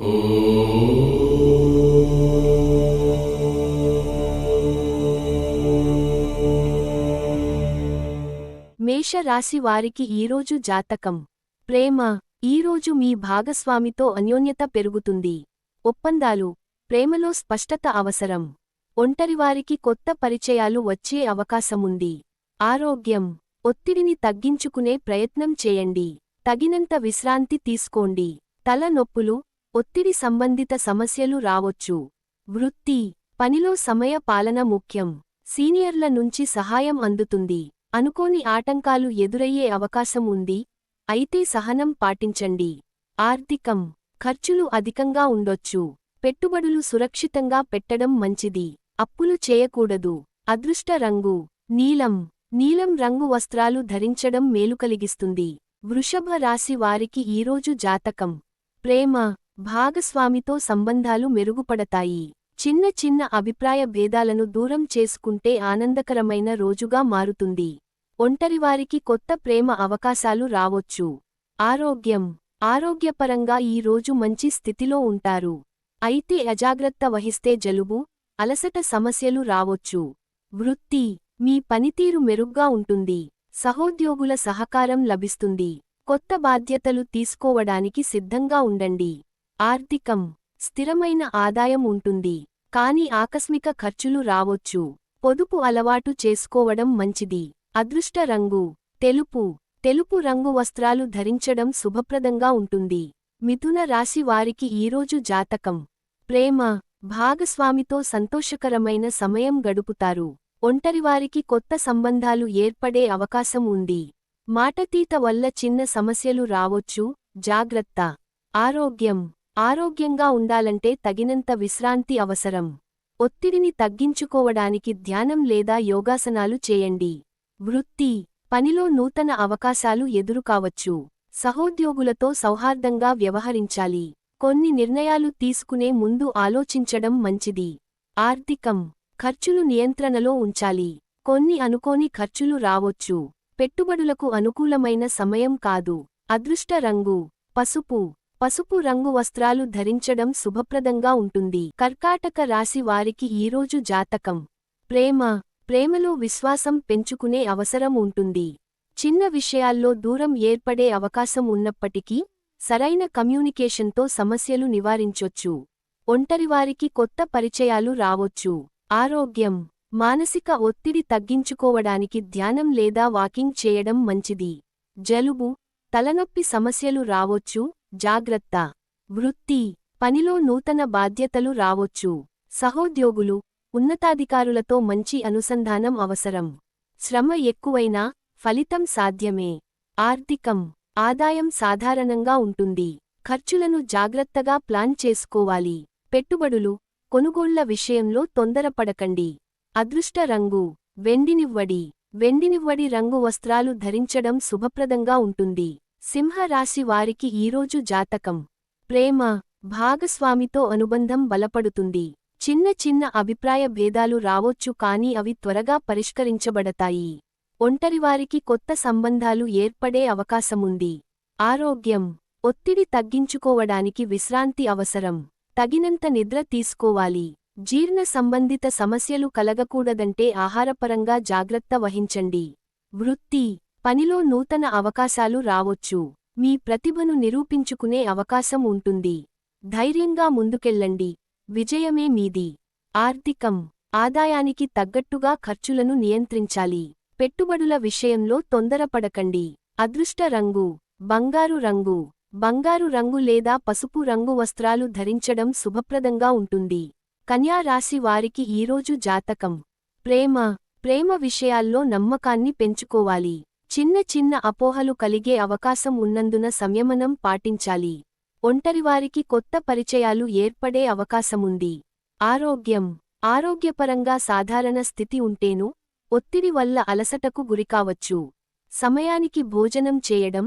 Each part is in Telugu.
మేషరాశి వారికి ఈరోజు జాతకం. ప్రేమ ఈరోజు మీ భాగస్వామితో అన్యోన్యత పెరుగుతుంది. ఒప్పందాలు ప్రేమలో స్పష్టత అవసరం. ఒంటరివారికి కొత్త పరిచయాలు వచ్చే అవకాశముంది. ఆరోగ్యం ఒత్తిడిని తగ్గించుకునే ప్రయత్నం చేయండి. తగినంత విశ్రాంతి తీసుకోండి. తల నొప్పులు ఒత్తిడి సంబంధిత సమస్యలు రావొచ్చు. వృత్తి పనిలో సమయ పాలన ముఖ్యం. సీనియర్ల నుంచి సహాయం అందుతుంది. అనుకోని ఆటంకాలు ఎదురయ్యే అవకాశం ఉంది. అయితే సహనం పాటించండి. ఆర్థికం ఖర్చులు అధికంగా ఉండొచ్చు. పెట్టుబడులు సురక్షితంగా పెట్టడం మంచిది. అప్పులు చేయకూడదు. అదృష్ట రంగు నీలం. నీలం రంగు వస్త్రాలు ధరించడం మేలు కలిగిస్తుంది. వృషభ రాశి వారికి ఈరోజు జాతకం. ప్రేమ భాగస్వామితో సంబంధాలు మెరుగుపడతాయి. చిన్న చిన్న అభిప్రాయ భేదాలను దూరం చేసుకుంటే ఆనందకరమైన రోజుగా మారుతుంది. ఒంటరివారికి కొత్త ప్రేమ అవకాశాలు రావొచ్చు. ఆరోగ్యం. ఆరోగ్యపరంగా ఈ రోజు మంచి స్థితిలో ఉంటారు. అయితే అజాగ్రత్త వహిస్తే జలుబు అలసట సమస్యలు రావొచ్చు. వృత్తి. మీ పనితీరు మెరుగ్గా ఉంటుంది. సహోద్యోగుల సహకారం లభిస్తుంది. కొత్త బాధ్యతలు తీసుకోవడానికి సిద్ధంగా ఉండండి. ఆర్థికం స్థిరమైన ఆదాయం ఉంటుంది కాని ఆకస్మిక ఖర్చులు రావొచ్చు. పొదుపు అలవాటు చేసుకోవడం మంచిది. అదృష్ట రంగు తెలుపు. తెలుపు రంగు వస్త్రాలు ధరించడం శుభప్రదంగా ఉంటుంది. మిథున రాశి వారికి ఈరోజు జాతకం. ప్రేమ భాగస్వామితో సంతోషకరమైన సమయం గడుపుతారు. ఒంటరివారికి కొత్త సంబంధాలు ఏర్పడే అవకాశం ఉంది. మాటతీత వల్ల చిన్న సమస్యలు రావొచ్చు. జాగ్రత్త. ఆరోగ్యం. ఆరోగ్యంగా ఉండాలంటే తగినంత విశ్రాంతి అవసరం. ఒత్తిడిని తగ్గించుకోవడానికి ధ్యానం లేదా యోగాసనాలు చేయండి. వృత్తి పనిలో నూతన అవకాశాలు ఎదురుకావచ్చు. సహోద్యోగులతో సౌహార్దంగా వ్యవహరించాలి. కొన్ని నిర్ణయాలు తీసుకునే ముందు ఆలోచించడం మంచిది. ఆర్థికం ఖర్చులు నియంత్రణలో ఉంచాలి. కొన్ని అనుకోని ఖర్చులు రావొచ్చు. పెట్టుబడులకు అనుకూలమైన సమయం కాదు. అదృష్ట రంగు పసుపు పసుపు రంగు వస్త్రాలు ధరించడం శుభప్రదంగా ఉంటుంది. కర్కాటక రాశి వారికి ఈరోజు జాతకం. ప్రేమ ప్రేమలో విశ్వాసం పెంచుకునే అవసరం ఉంటుంది. చిన్న విషయాల్లో దూరం ఏర్పడే అవకాశం ఉన్నప్పటికీ సరైన కమ్యూనికేషన్తో సమస్యలు నివారించొచ్చు. ఒంటరివారికి కొత్త పరిచయాలు రావొచ్చు. ఆరోగ్యం మానసిక ఒత్తిడి తగ్గించుకోవడానికి ధ్యానం లేదా వాకింగ్ చేయడం మంచిది. జలుబు తలనొప్పి సమస్యలు రావొచ్చు. జాగ్రత్త. వృత్తి. పనిలో నూతన బాధ్యతలు రావొచ్చు. సహోద్యోగులు ఉన్నతాధికారులతో మంచి అనుసంధానం అవసరం. శ్రమ ఎక్కువైనా ఫలితం సాధ్యమే. ఆర్థికం. ఆదాయం సాధారణంగా ఉంటుంది. ఖర్చులను జాగ్రత్తగా ప్లాన్ చేసుకోవాలి. పెట్టుబడులు. కొనుగోళ్ళ విషయంలో తొందరపడకండి. అదృష్ట రంగు. వెండినివ్వడి. వెండినివ్వడి రంగు వస్త్రాలు ధరించడం శుభప్రదంగా ఉంటుంది. సింహరాశి వారికి ఈరోజు జాతకం. ప్రేమ భాగస్వామితో అనుబంధం బలపడుతుంది. చిన్న చిన్న అభిప్రాయ భేదాలు రావొచ్చు కానీ అవి త్వరగా పరిష్కరించబడతాయి. ఒంటరివారికి కొత్త సంబంధాలు ఏర్పడే అవకాశముంది. ఆరోగ్యం ఒత్తిడి తగ్గించుకోవడానికి విశ్రాంతి అవసరం. తగినంత నిద్ర తీసుకోవాలి. జీర్ణ సంబంధిత సమస్యలు కలగకూడదంటే ఆహారపరంగా జాగ్రత్త వహించండి. వృత్తి పనిలో నూతన అవకాశాలు రావొచ్చు. మీ ప్రతిభను నిరూపించుకునే అవకాశం ఉంటుంది. ధైర్యంగా ముందుకెళ్ళండి. విజయమే మీది. ఆర్థికం. ఆదాయానికి తగ్గట్టుగా ఖర్చులను నియంత్రించాలి. పెట్టుబడుల విషయంలో తొందరపడకండి. అదృష్ట రంగు. బంగారు రంగు. బంగారు రంగు లేదా పసుపు రంగు వస్త్రాలు ధరించడం శుభప్రదంగా ఉంటుంది. కన్యా రాశి వారికి ఈరోజు జాతకం. ప్రేమ. ప్రేమ విషయాల్లో నమ్మకాన్ని పెంచుకోవాలి. చిన్న చిన్న అపోహలు కలిగే అవకాశం ఉన్నందున సంయమనం పాటించాలి. ఒంటరివారికి కొత్త పరిచయాలు ఏర్పడే అవకాశముంది. ఆరోగ్యం. ఆరోగ్యపరంగా సాధారణ స్థితి ఉంటేనూ ఒత్తిడి వల్ల అలసటకు గురికావచ్చు. సమయానికి భోజనం చేయడం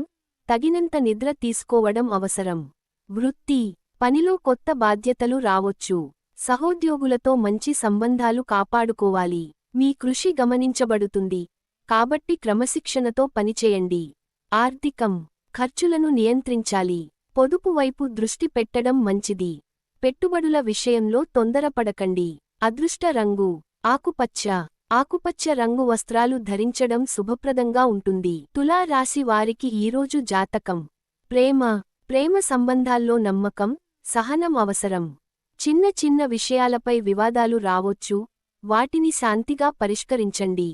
తగినంత నిద్ర తీసుకోవడం అవసరం. వృత్తి. పనిలో కొత్త బాధ్యతలు రావొచ్చు. సహోద్యోగులతో మంచి సంబంధాలు కాపాడుకోవాలి. మీ కృషి గమనించబడుతుంది. కాబట్టి క్రమశిక్షణతో పనిచేయండి. ఆర్థికం. ఖర్చులను నియంత్రించాలి. పొదుపు వైపు దృష్టి పెట్టడం మంచిది. పెట్టుబడుల విషయంలో తొందరపడకండి. అదృష్ట రంగు. ఆకుపచ్చ. ఆకుపచ్చ రంగు వస్త్రాలు ధరించడం శుభప్రదంగా ఉంటుంది. తులా రాశి వారికి ఈరోజు జాతకం. ప్రేమ. ప్రేమ సంబంధాల్లో నమ్మకం సహనం అవసరం. చిన్న చిన్న విషయాలపై వివాదాలు రావొచ్చు. వాటిని శాంతిగా పరిష్కరించండి.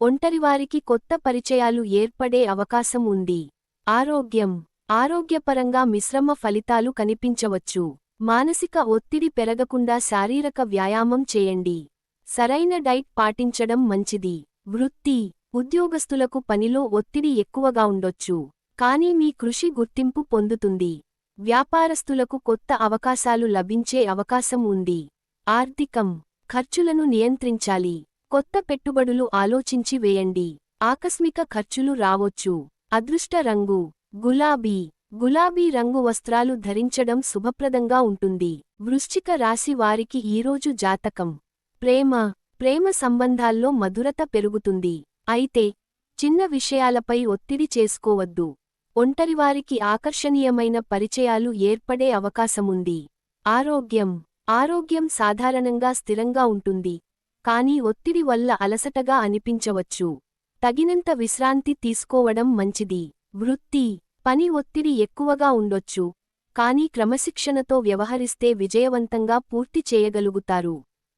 ఒంటరివారికి కొత్త పరిచయాలు ఏర్పడే అవకాశం ఉంది. ఆరోగ్యం. ఆరోగ్యపరంగా మిశ్రమ ఫలితాలు కనిపించవచ్చు. మానసిక ఒత్తిడి పెరగకుండా శారీరక వ్యాయామం చేయండి. సరైన డైట్ పాటించడం మంచిది. వృత్తి. ఉద్యోగస్తులకు పనిలో ఒత్తిడి ఎక్కువగా ఉండొచ్చు. కానీ మీ కృషి గుర్తింపు పొందుతుంది. వ్యాపారస్తులకు కొత్త అవకాశాలు లభించే అవకాశం ఉంది. ఆర్థికం. ఖర్చులను నియంత్రించాలి. కొత్త పెట్టుబడులు ఆలోచించి వేయండి. ఆకస్మిక ఖర్చులు రావొచ్చు. అదృష్ట రంగు. గులాబీ. గులాబీ రంగు వస్త్రాలు ధరించడం శుభప్రదంగా ఉంటుంది. వృశ్చిక రాశి వారికి ఈరోజు జాతకం. ప్రేమ. ప్రేమ సంబంధాల్లో మధురత పెరుగుతుంది. అయితే చిన్న విషయాలపై ఒత్తిడి చేసుకోవద్దు. ఒంటరివారికి ఆకర్షణీయమైన పరిచయాలు ఏర్పడే అవకాశముంది. ఆరోగ్యం. ఆరోగ్యం సాధారణంగా స్థిరంగా ఉంటుంది. కానీ ఒత్తిడి వల్ల అలసటగా అనిపించవచ్చు. తగినంత విశ్రాంతి తీసుకోవడం మంచిది. వృత్తి. పని ఒత్తిడి ఎక్కువగా ఉండొచ్చు. కానీ క్రమశిక్షణతో వ్యవహరిస్తే విజయవంతంగా పూర్తి చేయగలుగుతారు.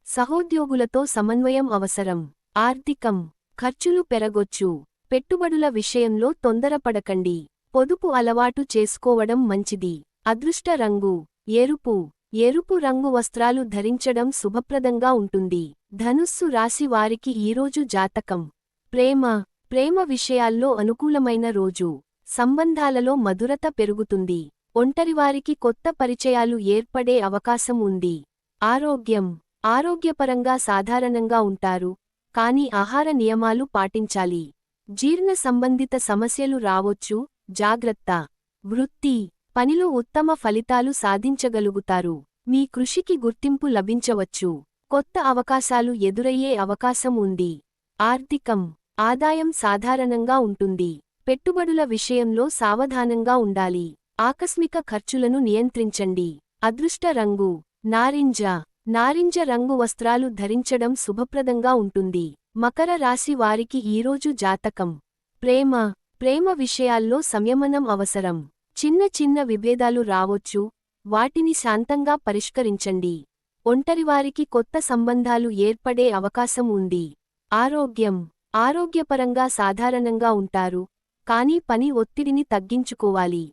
సహోద్యోగులతో సమన్వయం అవసరం. ఆర్థికం. ఖర్చులు పెరగొచ్చు. పెట్టుబడుల విషయంలో తొందరపడకండి. పొదుపు అలవాటు చేసుకోవడం మంచిది. అదృష్ట రంగు. ఎరుపు. ఎరుపు రంగు వస్త్రాలు ధరించడం శుభప్రదంగా ఉంటుంది. ధనుస్సు రాశి వారికి ఈరోజు జాతకం. ప్రేమ ప్రేమ విషయాల్లో అనుకూలమైన రోజు. సంబంధాలలో మధురత పెరుగుతుంది. ఒంటరివారికి కొత్త పరిచయాలు ఏర్పడే అవకాశం ఉంది. ఆరోగ్యం ఆరోగ్యపరంగా సాధారణంగా ఉంటారు. కాని ఆహార నియమాలు పాటించాలి. జీర్ణ సంబంధిత సమస్యలు రావొచ్చు. జాగ్రత్త. వృత్తి పనిలో ఉత్తమ ఫలితాలు సాధించగలుగుతారు. మీ కృషికి గుర్తింపు లభించవచ్చు. కొత్త అవకాశాలు ఎదురయ్యే అవకాశం ఉంది. ఆర్థికం ఆదాయం సాధారణంగా ఉంటుంది. పెట్టుబడుల విషయంలో సావధానంగా ఉండాలి. ఆకస్మిక ఖర్చులను నియంత్రించండి. అదృష్ట రంగు నారింజ నారింజ రంగు వస్త్రాలు ధరించడం శుభప్రదంగా ఉంటుంది. మకర రాశి వారికి ఈరోజు జాతకం. ప్రేమ ప్రేమ విషయాల్లో సంయమనం అవసరం. చిన్న చిన్న విభేదాలు రావొచ్చు వాటిని శాంతంగా పరిష్కరించండి. ఒంటరివారికి కొత్త సంబంధాలు ఏర్పడే అవకాశం ఉంది. ఆరోగ్యం. ఆరోగ్యపరంగా సాధారణంగా ఉంటారు కానీ పని ఒత్తిడిని తగ్గించుకోవాలి.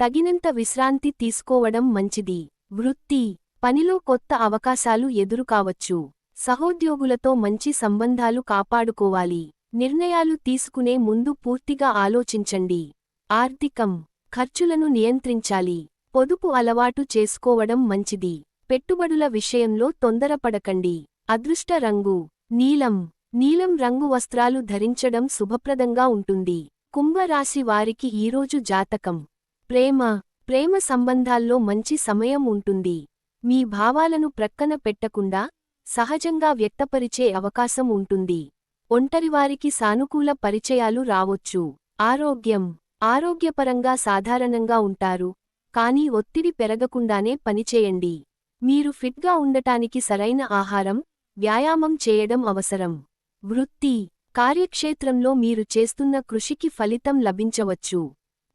తగినంత విశ్రాంతి తీసుకోవడం మంచిది. వృత్తి. పనిలో కొత్త అవకాశాలు ఎదురుకావచ్చు. సహోద్యోగులతో మంచి సంబంధాలు కాపాడుకోవాలి. నిర్ణయాలు తీసుకునే ముందు పూర్తిగా ఆలోచించండి. ఆర్థికం. ఖర్చులను నియంత్రించాలి. పొదుపు అలవాటు చేసుకోవడం మంచిది. పెట్టుబడుల విషయంలో తొందరపడకండి. అదృష్ట రంగు. నీలం. నీలం రంగు వస్త్రాలు ధరించడం శుభప్రదంగా ఉంటుంది. కుంభరాశి వారికి ఈరోజు జాతకం. ప్రేమ. ప్రేమ సంబంధాల్లో మంచి సమయం ఉంటుంది. మీ భావాలను ప్రక్కన పెట్టకుండా సహజంగా వ్యక్తపరిచే అవకాశం ఉంటుంది. ఒంటరివారికి సానుకూల పరిచయాలు రావొచ్చు. ఆరోగ్యం. ఆరోగ్యపరంగా సాధారణంగా ఉంటారు కానీ ఒత్తిడి పెరగకుండానే పనిచేయండి మీరు ఫిట్గా ఉండటానికి సరైన ఆహారం వ్యాయామం చేయడం అవసరం. వృత్తి కార్యక్షేత్రంలో మీరు చేస్తున్న కృషికి ఫలితం లభించవచ్చు.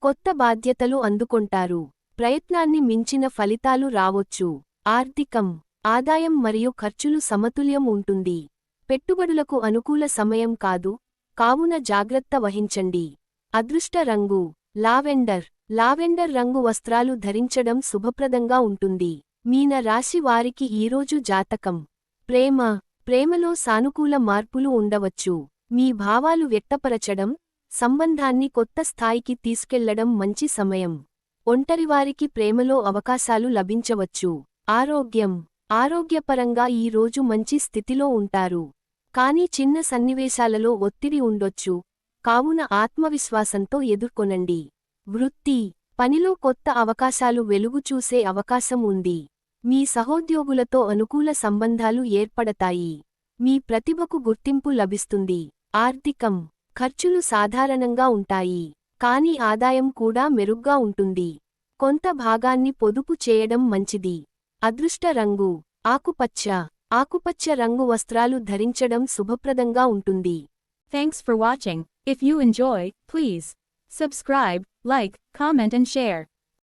కొత్త బాధ్యతలు అందుకొంటారు. ప్రయత్నాన్ని మించిన ఫలితాలు రావొచ్చు. ఆర్థికం ఆదాయం మరియు ఖర్చులు సమతుల్యం ఉంటుంది. పెట్టుబడులకు అనుకూల సమయం కాదు కావున జాగ్రత్త వహించండి. అదృష్ట రంగు లావెండర్. లావెండర్ రంగు వస్త్రాలు ధరించడం శుభప్రదంగా ఉంటుంది. మీన రాశి వారికి ఈరోజు జాతకం. ప్రేమ ప్రేమలో సానుకూల మార్పులు ఉండవచ్చు. మీ భావాలు వ్యక్తపరచడం సంబంధాన్ని కొత్త స్థాయికి తీసుకెళ్ళడం మంచి సమయం. ఒంటరివారికి ప్రేమలో అవకాశాలు లభించవచ్చు. ఆరోగ్యం ఆరోగ్యపరంగా ఈ రోజు మంచి స్థితిలో ఉంటారు. కానీ చిన్న సన్నివేశాలలో ఒత్తిడి ఉండొచ్చు. కావున ఆత్మవిశ్వాసంతో ఎదుర్కొనండి. వృత్తి పనిలో కొత్త అవకాశాలు వెలుగుచూసే అవకాశం ఉంది. మీ సహోద్యోగులతో అనుకూల సంబంధాలు ఏర్పడతాయి. మీ ప్రతిభకు గుర్తింపు లభిస్తుంది. ఆర్థికం ఖర్చులు సాధారణంగా ఉంటాయి. కాని ఆదాయం కూడా మెరుగ్గా ఉంటుంది. కొంత భాగాన్ని పొదుపు చేయడం మంచిది. అదృష్ట రంగు ఆకుపచ్చ ఆకుపచ్చ రంగు వస్త్రాలు ధరించడం శుభప్రదంగా ఉంటుంది. Thanks for watching. If you enjoy, please subscribe, like, comment and share.